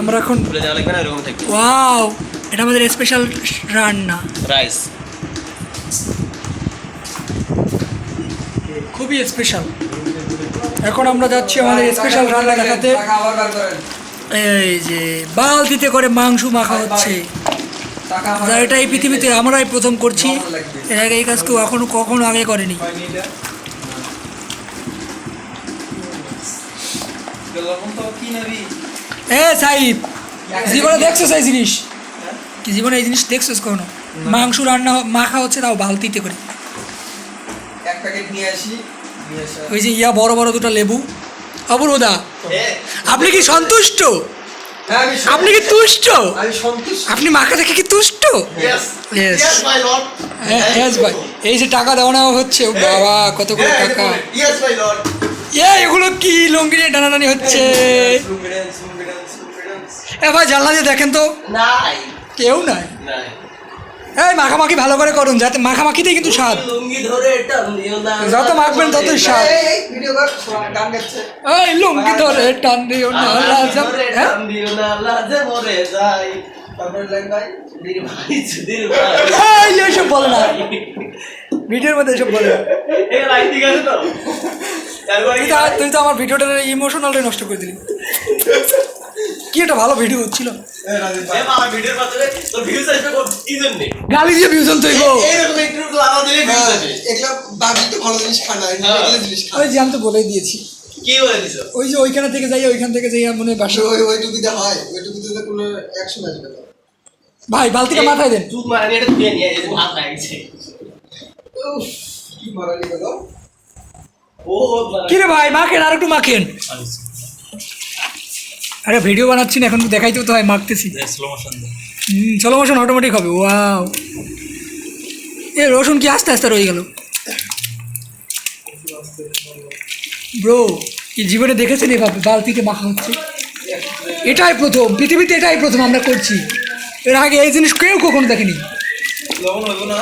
আমরা এখন ভুলে যাওয়া লাগবে না এরকম থাকবে। ওয়াও এটা আমাদের স্পেশাল রান্না। রাইস খুবই স্পেশাল এখন আমরা যাচ্ছি আমাদের স্পেশাল রান্না দেখাতে। এই যে বালতিতে করে মাংস মাখা হচ্ছে। টাকা যা এটা এই পৃথিবীতে আমরাই প্রথম করছি। এর আগে এই কাজ কেউ এখনও কখনো আগে করেনি। কি নেবি এ সাহিব জীবনে দেখছোস এই জিনিস? কি জীবনে এই জিনিস দেখছোস কখনো? মাংস রান্না মাখা হচ্ছে তাও বালতিতে করে। এক প্যাকেট নিয়ে আসি ওই যে ইয়া বড় বড় দুটো লেবু। অপূর্বদা আপনি কি সন্তুষ্ট? হ্যাঁ আপনি কি তুষ্ট? আপনি মাখা দেখে কি তুষ্ট? হ্যাঁ ভাই। এই যে টাকা দেওয়া নেওয়া হচ্ছে ও বাবা কত করে টাকা। এগুলো কি? লঙ্গি নিয়ে টানাটানি হচ্ছে। এ ভাই জানলা দিয়ে দেখেন তো। নাই। কেউ নাই। এই মাখামাখি ভালো করে করুন যাতে মাখামাখিতেই কিন্তু স্বাদ। যত মাখবেন ততই স্বাদ। এই লুঙ্গি ধরে টান দিও না লাজা হ্যাঁ? টান দিও না লাজে মরে যাই। তারপরে লাইন ভাই? দির ভাই দির ভাই। এই এসব বলে না। ভিডিওর মধ্যে এসব বলে না। তুই তো আমার ভিডিওটার ইমোশনালটাই নষ্ট করে দিলি। কি একটা ভালো ভিডিও হচ্ছিল। গালি দিয়ে তুই ভিউজ হ্যাঁ, হ্যাঁ। ওই যে আমি তো বলেই দিয়েছি। কি বলে দিছো? ওই যে ওইখানে থেকে যাই ওইখান থেকে যাই মনে বাসা ওই ওইটুকুতে হয় ওইটুকুতে কোনো অ্যাকশন আসবে না। ভাই বালতিটা মাথায় দেন। মারানি এটা ধুয়ে নিয়ে এই যে ভাত উফ, কি মারানি ও কি রে ভাই মাখেন আর একটু মাখেন। আরে ভিডিও বানাচ্ছি না এখন দেখাইতেও তো হয় মাখতেছি। স্লো মোশন হুম চলো মোশন অটোমেটিক হবে ওয়াও। এ রসুন কি আস্তে আস্তে রয়ে গেল। ব্রো কি জীবনে দেখেছেন এভাবে বালতিতে মাখা হচ্ছে? এটাই প্রথম পৃথিবীতে এটাই প্রথম আমরা করছি। এর আগে এই জিনিস কেউ কখনো দেখেনি। লবণ না।